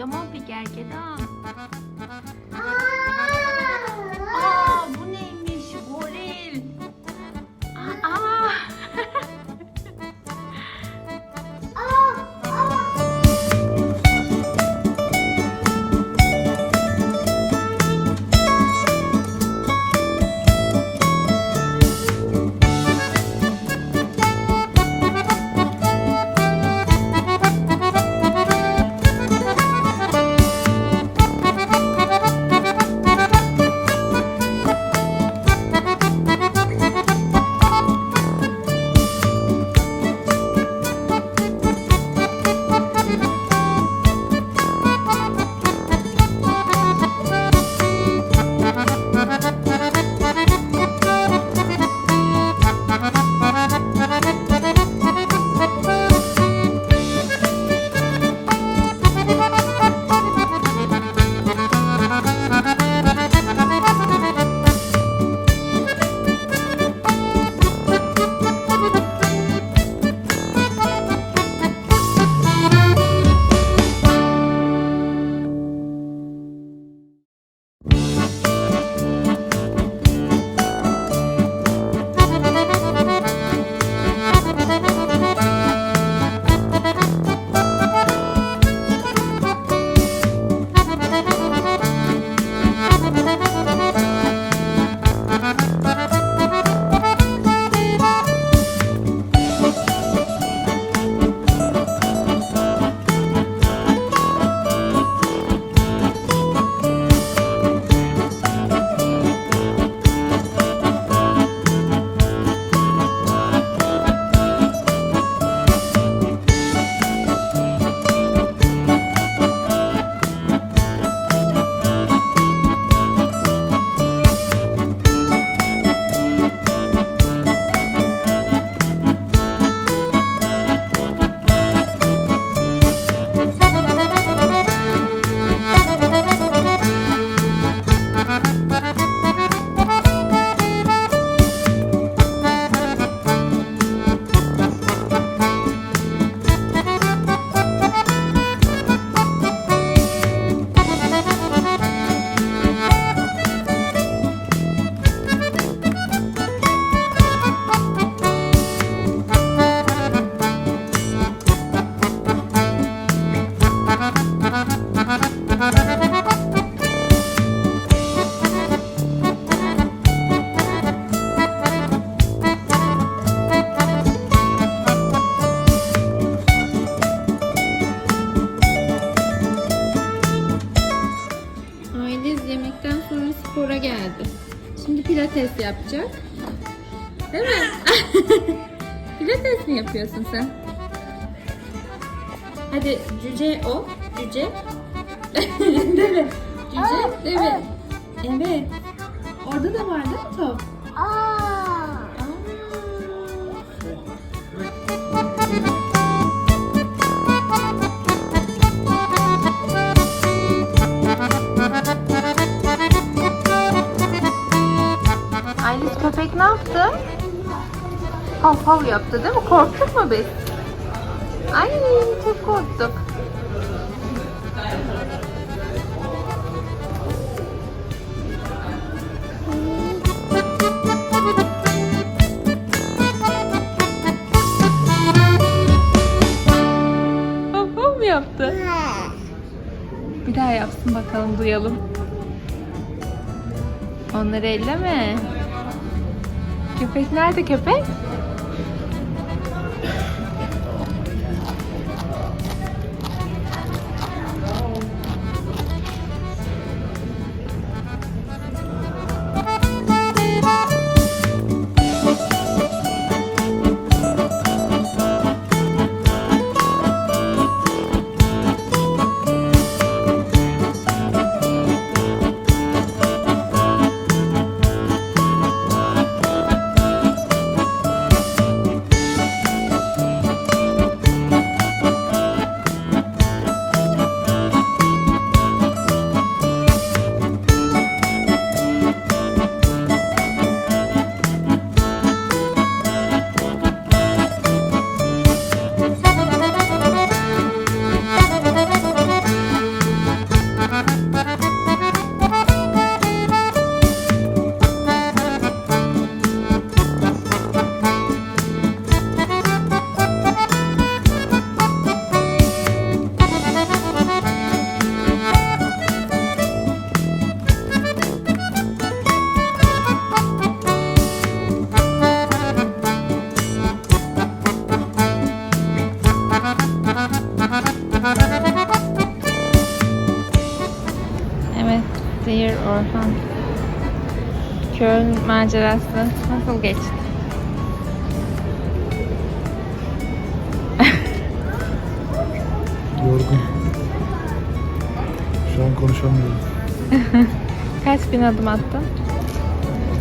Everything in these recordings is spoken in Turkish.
Kocaman bir gergedan. Pilates yapacak. Değil mi? pilates mi yapıyorsun sen? Hadi cüce o. Cüce. değil mi? Cüce. Değil mi? Evet. Orada da var değil mi top? Aa. Evet köpek ne yaptı? Hav hav yaptı değil mi? Korktuk mu biz? Ay çok korktuk. yaptı? Bir daha yapsın bakalım duyalım. Onları elleme. Köpek nerede köpek? Dear Orhan. Köln macerası nasıl geçti? Yorgun. Şu an konuşamıyorum. Kaç bin adım attın?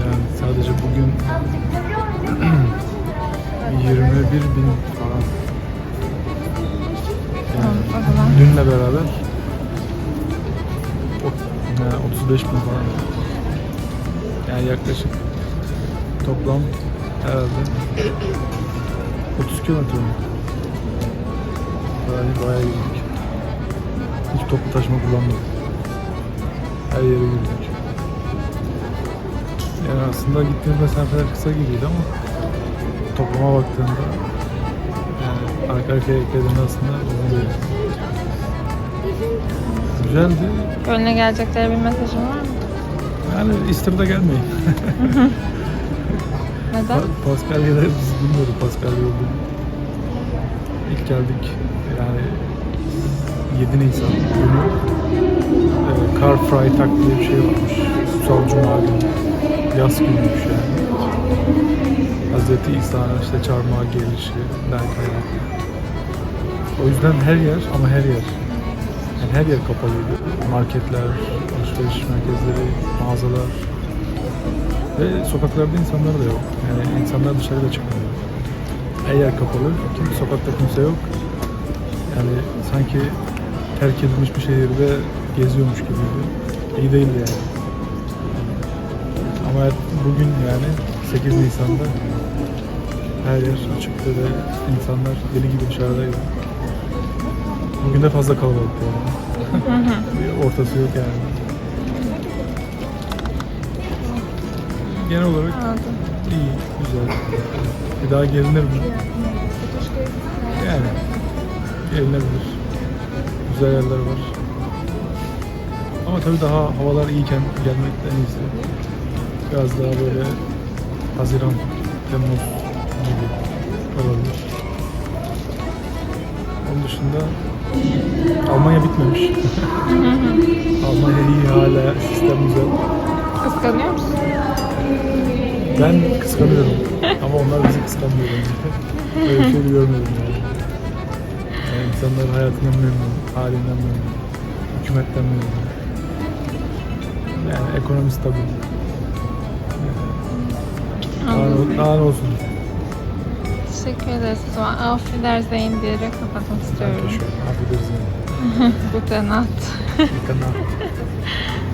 Yani sadece bugün 21 bin falan. Tamam, Yani o zaman. dünle beraber yani 35 bin falan. Yani yaklaşık toplam herhalde 30 kilometre mi? Bayağı, bayağı yürüdük. Hiç toplu taşıma kullanmadık. Her yere yürüdük. Yani aslında gittiğimiz mesafeler kısa gibiydi ama toplama baktığında yani arka arkaya eklediğinde aslında uzun değil. Güzeldi. Köln'e gelecekleri bir mesajın var mı? Yani Easter'da gelmeyin. Neden? Pa- Paskalya'da biz bilmiyoruz Paskalya olduğunu. İlk geldik yani 7 Nisan günü e, Car Freitag diye bir şey varmış. Kutsal Cuma günü. Yaz günüymüş yani. Hazreti İsa'nın işte çarmıha gelişi, hayatı. O yüzden her yer ama her yer. Yani her yer kapalıydı. Marketler, alışveriş merkezleri, mağazalar, ve sokaklarda insanlar da yok. Yani insanlar dışarıda çıkmıyor. Her yer kapalı. Kim, sokakta kimse yok. Yani sanki terk edilmiş bir şehirde geziyormuş gibiydi. İyi değildi yani. Ama bugün yani 8 Nisan'da her yer açıktı ve insanlar deli gibi dışarıdaydı. Bugün de fazla kalabalıktı yani. Ortası yok yani. Genel olarak Anladım. İyi, güzel. Bir daha gelinir mi? Yani gelinebilir. Güzel yerler var. Ama tabii daha havalar iyiken gelmek en iyisi. Biraz daha böyle Haziran, Temmuz gibi olabilir. Onun dışında Almanya bitmemiş. Almanya iyi hala sistem güzel. Kıskanıyor musun? Ben kıskanıyorum ama onlar bizi kıskanmıyor bence. Öyle bir şey görmedim yani. yani insanlar hayatından memnun, halinden memnun, hükümetten memnun. Yani ekonomi stabil. Yani daha ne olsun? Teşekkür ederiz. O zaman Auf Wiedersehen diyerek kapatmak istiyorum. Dankeschön. Auf Wiedersehen. Gute Nacht. Gute Nacht.